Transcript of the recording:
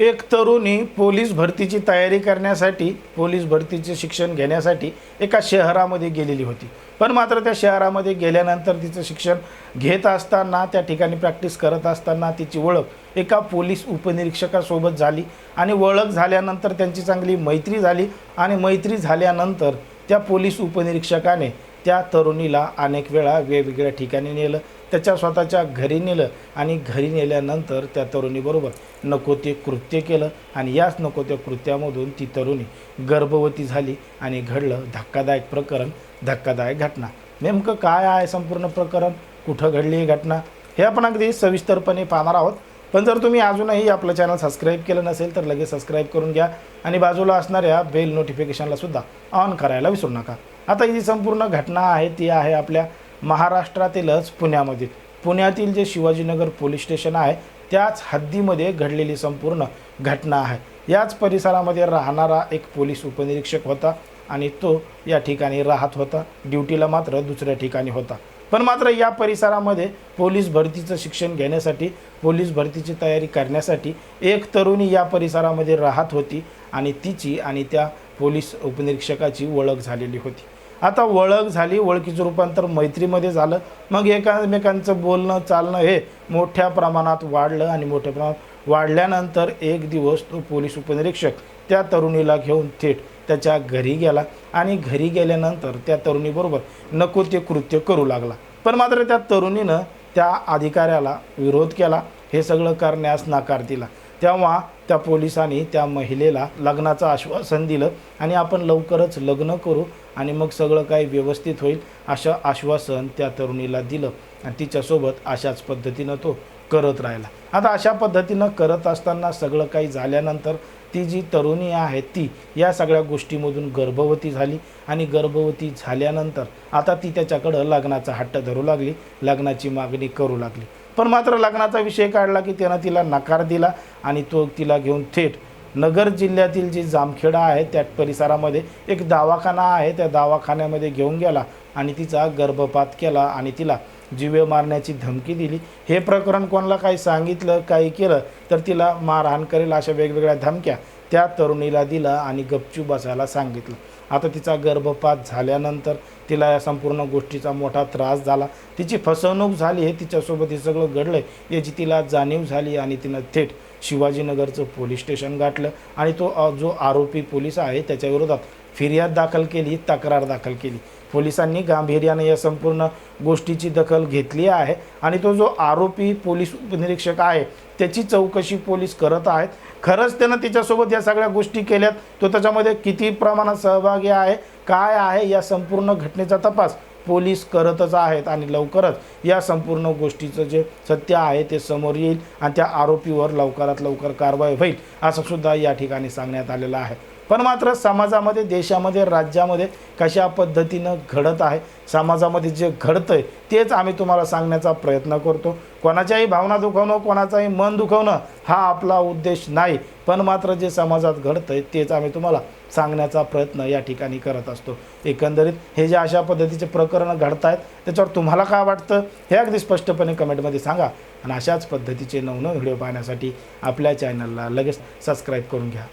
एक तरुणी पोलीस भरतीची तयारी करण्यासाठी पोलीस भरतीचे शिक्षण घेण्यासाठी एका शहरामध्ये गेलेली होती. पण मात्र त्या शहरामध्ये गेल्यानंतर तिचं शिक्षण घेत असताना त्या ठिकाणी प्रॅक्टिस करत असताना तिची ओळख एका पोलीस उपनिरीक्षकासोबत झाली आणि ओळख झाल्यानंतर त्यांची चांगली मैत्री झाली आणि मैत्री झाल्यानंतर त्या पोलीस उपनिरीक्षकाने त्या तरुणीला अनेक वेळा वेगवेगळ्या ठिकाणी नेलं त्याच्या स्वतःच्या घरी नेलं आणि घरी नेल्यानंतर त्या तरुणीबरोबर नको ते कृत्य केलं आणि याच नको त्या कृत्यामधून ती तरुणी गर्भवती झाली आणि घडलं धक्कादायक प्रकरण धक्कादायक घटना. नेमकं काय आहे संपूर्ण प्रकरण? कुठं घडली ही घटना? हे आपण अगदी सविस्तरपणे पाहणार आहोत. पण जर तुम्ही अजूनही आपलं चॅनल सबस्क्राईब केलं नसेल तर लगेच सबस्क्राईब करून घ्या आणि बाजूला असणाऱ्या बेल नोटिफिकेशनला सुद्धा ऑन करायला विसरू नका. आता ही संपूर्ण घटना आहे ती आहे आपल्या महाराष्ट्रातीलच पुण्यामध्ये. पुण्यातील जे शिवाजीनगर पोलीस स्टेशन आहे त्याच हद्दीमध्ये घडलेली संपूर्ण घटना आहे. याच परिसरामध्ये राहणारा एक पोलीस उपनिरीक्षक होता आणि तो या ठिकाणी राहत होता. ड्युटीला मात्र दुसऱ्या ठिकाणी होता. पण मात्र या परिसरामध्ये पोलीस भरतीचं शिक्षण घेण्यासाठी पोलीस भरतीची तयारी करण्यासाठी एक तरुणी या परिसरामध्ये राहत होती आणि तिची आणि त्या पोलीस उपनिरीक्षकाची ओळख झालेली होती. आता ओळख झाली ओळखीचं रूपांतर मैत्रीमध्ये झालं. मग एकामेकांचं बोलणं चालणं हे मोठ्या प्रमाणात वाढलं आणि मोठ्या प्रमाणात वाढल्यानंतर एक दिवस तो पोलीस उपनिरीक्षक त्या तरुणीला घेऊन थेट त्याच्या घरी गेला आणि घरी गेल्यानंतर त्या तरुणीबरोबर नको ते कृत्य करू लागला. पण मात्र त्या तरुणीनं त्या अधिकाऱ्याला विरोध केला. हे सगळं करण्यास नकार दिला. तेव्हा त्या पोलिसांनी त्या महिलेला लग्नाचं आश्वासन दिलं आणि आपण लवकरच लग्न करू आणि मग सगळं काही व्यवस्थित होईल असं आश्वासन त्या तरुणीला दिलं. आणि तिच्यासोबत अशाच पद्धतीनं तो करत राहिला. आता अशा पद्धतीनं करत असताना सगळं काही झाल्यानंतर ती जी तरुणी आहे ती या सगळ्या गोष्टीमधून गर्भवती झाली आणि गर्भवती झाल्यानंतर आता ती त्याच्याकडं लग्नाचा हट्ट धरू लागली लग्नाची मागणी करू लागली. पण मात्र लग्नाचा विषय काढला की त्यानं तिला नकार दिला आणि तो तिला घेऊन थेट नगर जिल्ह्यातील जी जामखेडा आहे त्या परिसरामध्ये एक दवाखाना आहे. त्या दवाखान्यामध्ये घेऊन गेला आणि तिचा गर्भपात केला आणि तिला जीवे मारण्याची धमकी दिली. हे प्रकरण कोणाला काही सांगितलं काही केलं तर तिला मारहाण करेल अशा वेगवेगळ्या धमक्या त्या तरुणीला दिला आणि गपचूप बसायला सांगितलं. आता तिचा गर्भपात झाल्यानंतर तिला या संपूर्ण गोष्टीचा मोठा त्रास झाला. तिची फसवणूक झाली हे तिच्यासोबत हे सगळं घडलं याची तिला जाणीव झाली आणि तिनं थेट शिवाजीनगरचं पोलीस स्टेशन गाठलं आणि तो जो आरोपी पोलीस आहे त्याच्याविरोधात फिर्याद दाखल केली तक्रार दाखल केली. पोलिसांनी गांभीर्याने या संपूर्ण गोष्टीची दखल घेतली आहे आणि तो जो आरोपी पोलीस उपनिरीक्षक आहे त्याची चौकशी पोलीस करत आहेत. खरंच त्यानं तिच्यासोबत या सगळ्या गोष्टी केल्यात तो त्याच्यामध्ये किती प्रमाणात सहभागी आहे काय आहे या संपूर्ण घटनेचा तपास पोलीस करतच आहेत आणि लवकरच या संपूर्ण गोष्टीचं जे सत्य आहे ते समोर येईल आणि त्या आरोपीवर लवकरात लवकर कारवाई होईल असं सुद्धा या ठिकाणी सांगण्यात आलेलं आहे. पण मात्र समाजामध्ये देशामध्ये राज्यामध्ये कशा पद्धतीनं घडत आहे समाजामध्ये जे घडतं आहे तेच आम्ही तुम्हाला सांगण्याचा प्रयत्न करतो. कोणाच्याही भावना दुखवणं कोणाचाही मन दुखवणं हा आपला उद्देश नाही. पण मात्र जे समाजात घडतं आहे तेच आम्ही तुम्हाला सांगण्याचा प्रयत्न या ठिकाणी करत असतो. एकंदरीत हे जे अशा पद्धतीचे प्रकरणं घडत आहेत त्याच्यावर तुम्हाला काय वाटतं हे अगदी स्पष्टपणे कमेंटमध्ये सांगा. आणि अशाच पद्धतीचे नवनव व्हिडिओ पाहण्यासाठी आपल्या चॅनलला लगेच सबस्क्राईब करून घ्या.